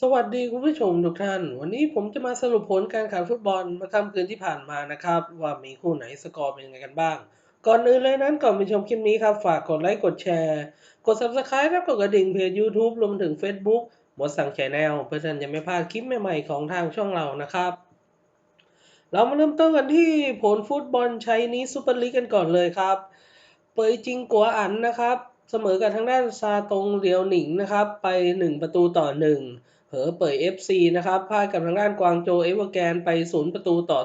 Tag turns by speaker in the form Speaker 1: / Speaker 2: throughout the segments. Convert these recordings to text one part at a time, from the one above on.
Speaker 1: สวัสดีคุณผู้ชมทุกท่าน วันนี้ผมจะมาสรุปผลการแข่งฟุตบอลเมื่อค่ำคืนที่ผ่านมานะครับ ว่ามีคู่ไหนสกอร์เป็นยังไงกันบ้าง ก่อนอื่นเลยนั้นก่อนไปชมคลิปนี้ครับ ฝากกดไลค์กดแชร์ กด subscribe และกดกระดิ่งเพจ YouTube รวมถึง Facebook หมดสั่งแชนแนลเพื่อท่านจะไม่พลาดคลิปใหม่ๆของทางช่องเรานะครับ เรามาเริ่มต้นกันที่ผลฟุตบอลไชนีซูเปอร์ลีกกันก่อนเลยครับ เปยจิงกัวอันนะครับ เสมอกับทางด้านซาตงเรียวหนิงนะครับ ไป 1 ประตูต่อ 1 เหอเป่ย FC นะครับพ่ายกับทางด้านกวางโจเอเวอร์แกนไป 0 ประตูต่อ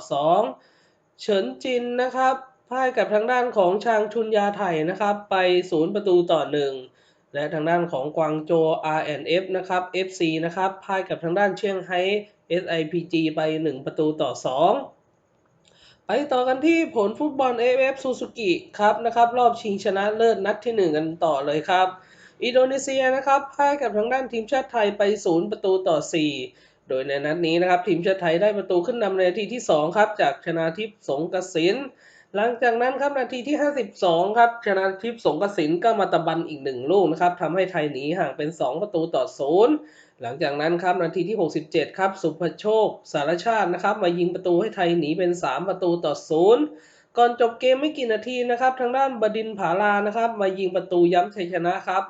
Speaker 1: 2 เฉินจินนะครับพ่ายกับทางด้านของชางชุนยาไถนะครับ ไป 0 ประตูต่อ 1 และทางด้านของกวางโจ RNF นะครับ FC นะครับพ่ายกับทางด้านเชียงไฮ้ SIPG ไป 1 ประตูต่อ 2 ไปต่อกันที่ผลฟุตบอล AFF ซูซูกิครับนะครับ รอบชิงชนะเลิศนัดที่ 1 กันต่อเลยครับ อินโดนีเซียนะครับพ่ายกับทางด้านทีมชาติไทยไป 0 ประตูต่อ 4 โดยในนัดนี้นะครับทีมชาติไทยได้ประตูขึ้นนำในนาทีที่ 2 ครับจากชนาทิพย์สงกสินหลังจากนั้นครับนาทีที่ 52 ครับชนาทิพย์สงกสินก็มาตะบันอีกหนึ่งลูกนะครับทำให้ไทยหนีห่างเป็น 2 ประตูต่อ 0 หลังจากนั้นครับนาทีที่ 67 ครับสุภโชค สารชาตินะครับมายิงประตูให้ไทยหนีเป็น 3 ประตูต่อ 0 ก่อนจบเกมไม่กี่นาทีนะครับ ทางด้านบดินผาลานะครับ มายิงประตูย้ำชัยชนะครับ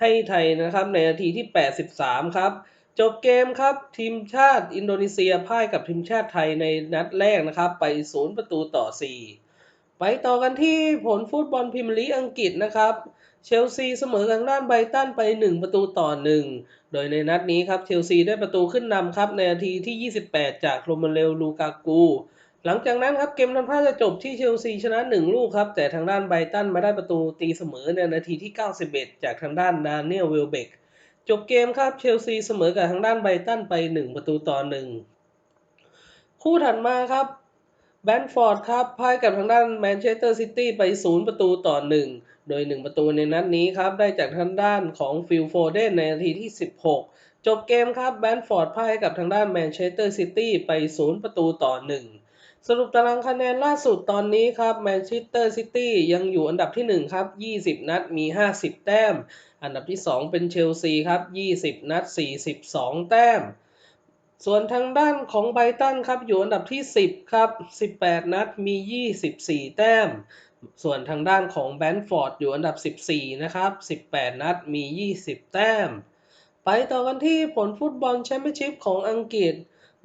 Speaker 1: ให้ไทยนะครับในนาทีที่ 83 ครับ จบเกมครับทีมชาติอินโดนีเซียพ่ายกับทีมชาติไทยในนัดแรกนะครับ ไป 0 ประตูต่อ 4 ไปต่อกันที่ผลฟุตบอลพรีเมียร์ลีกอังกฤษนะครับเชลซีเสมอทางด้านไบรตันไป 1 ประตูต่อ 1 โดยในนัดนี้ครับเชลซีได้ประตูขึ้นนำครับในนาทีที่ 28 จากโรเมเรลลูกากู หลังจากนั้นครับเกมทำท่าจะจบที่เชลซีชนะ1ลูกครับ แต่ทางด้านไบรตันมาได้ประตูตีเสมอในนาทีที่ 91 จากทางด้านดานิเอลเวลเบกจบเกมครับเชลซีเสมอกับทางด้านไบรตันไป 1 ประตูต่อ 1 คู่ถัดมาครับแบนฟอร์ดครับพ่ายกับทางด้านแมนเชสเตอร์ซิตี้ไป 0 ประตูต่อ 1 โดย 1 ประตูในนัดนี้ครับ ได้จากทางด้านของฟิลโฟเดนในนาทีที่ 16 จบเกมครับแบนฟอร์ดพ่ายกับทางด้านแมนเชสเตอร์ซิตี้ไป 0 ประตูต่อ 1 สรุปตารางคะแนนล่าสุดตอนนี้ครับแมนเชสเตอร์ซิตี้ยังอยู่อันดับที่ 1 ครับ 20 นัดมี 50 แต้ม อันดับที่ 2 เป็นเชลซีครับ 20 นัด 42 แต้ม ส่วนทางด้านของไบตันครับอยู่อันดับที่ 10 ครับ 18 นัดมี 24 แต้ม ส่วนทางด้านของแบนฟอร์ดอยู่อันดับ 14 นะครับ 18 นัดมี 20 แต้ม ไปต่อกันที่ผลฟุตบอลแชมเปี้ยนชิพของอังกฤษ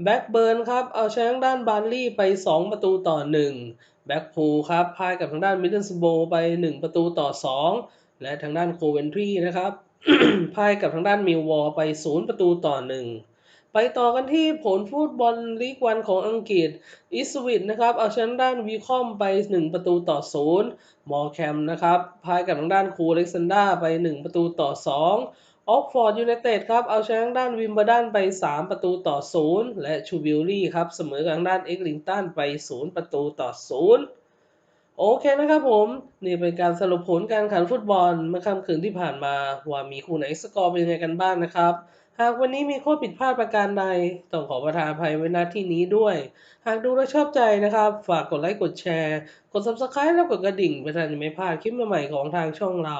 Speaker 1: แบ็กเบิร์นครับ เอาชนะด้านบาร์ลี่ไป 2 ประตูต่อ 1 แบ็กพูลครับพ่ายกับทางด้านมิดเดิลสโบไป 1 ประตูต่อ 2 และทางด้านโคเวนทรีนะครับพ่ายกับทางด้านมิลวอลไป 0 ประตูต่อ 1 ไปต่อกันที่ผลฟุตบอลลีกวันของอังกฤษอิสวิตนะครับ เอาชนะด้านวีคอมไป 1 ประตูต่อ 0 มอร์แคมนะครับพ่ายกับทางด้านคูเล็กซันดาไป 1 ประตูต่อ 2 ออกฟอร์ดยูไนเต็ดครับ เอาชนะทางด้านวิมเบลดันไป 3 ประตูต่อ 0 และชูบิลลี่ครับ เสมอกับทางด้านเอ็กลิงตันไป 0 ประตูต่อ 0 โอเคนะครับผม นี่เป็นการสรุปผลการแข่งขันฟุตบอลเมื่อค่ำคืนที่ผ่านมาว่ามีคู่ไหนสกอร์เป็นยังไงกันบ้างนะครับหากวันนี้มีข้อผิดพลาดประการใด ต้องขอประทานอภัยไว้ณที่นี้ด้วย หากดูแล้วชอบใจนะครับ ฝากกดไลค์กดแชร์ กด subscribe แล้วกดกระดิ่งเพื่อท่านจะไม่พลาดคลิปใหม่ๆของทางช่องเรา